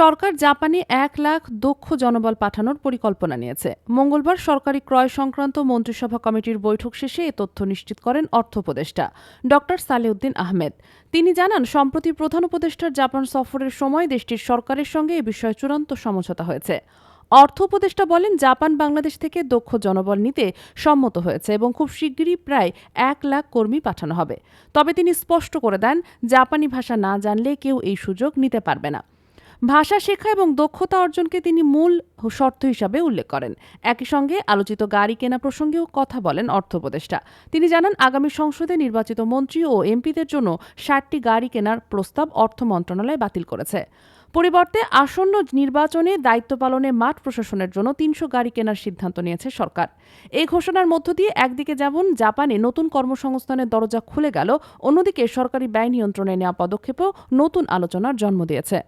সরকার জাপানে এক লাখ দক্ষ জনবল পাঠানোর পরিকল্পনা নিয়েছে। মঙ্গলবার সরকারি ক্রয় সংক্রান্ত মন্ত্রিসভা কমিটির বৈঠক শেষে এ তথ্য নিশ্চিত করেন অর্থ উপদেষ্টা ড সালেউদ্দিন আহমেদ। তিনি জানান, সম্প্রতি প্রধান উপদেষ্টার জাপান সফরের সময় দেশটির সরকারের সঙ্গে এ বিষয়ে চূড়ান্ত সমঝোতা হয়েছে। অর্থ উপদেষ্টা বলেন, জাপান বাংলাদেশ থেকে দক্ষ জনবল নিতে সম্মত হয়েছে এবং খুব শিগগিরই প্রায় এক লাখ কর্মী পাঠানো হবে। তবে তিনি স্পষ্ট করে দেন, জাপানি ভাষা না জানলে কেউ এই সুযোগ নিতে পারবে না। ভাষা শেখা এবং দক্ষতা অর্জনকে তিনি মূল শর্ত হিসাবে উল্লেখ করেন। একই সঙ্গে আলোচিত গাড়ি কেনা প্রসঙ্গেও কথা বলেন অর্থ উপদেষ্টা তিনি জানান, আগামী সংসদে নির্বাচিত মন্ত্রী ও এমপিদের জন্য ষাটটি গাড়ি কেনার প্রস্তাব অর্থ মন্ত্রণালয় বাতিল করেছে। পরিবর্তে আসন্ন নির্বাচনে দায়িত্ব পালনে মাঠ প্রশাসনের জন্য তিনশো গাড়ি কেনার সিদ্ধান্ত নিয়েছে সরকার। এই ঘোষণার মধ্য দিয়ে একদিকে যেমন জাপানে নতুন কর্মসংস্থানের দরজা খুলে গেল, অন্যদিকে সরকারি ব্যয় নিয়ন্ত্রণে নেওয়া পদক্ষেপেও নতুন আলোচনার জন্ম দিয়েছে।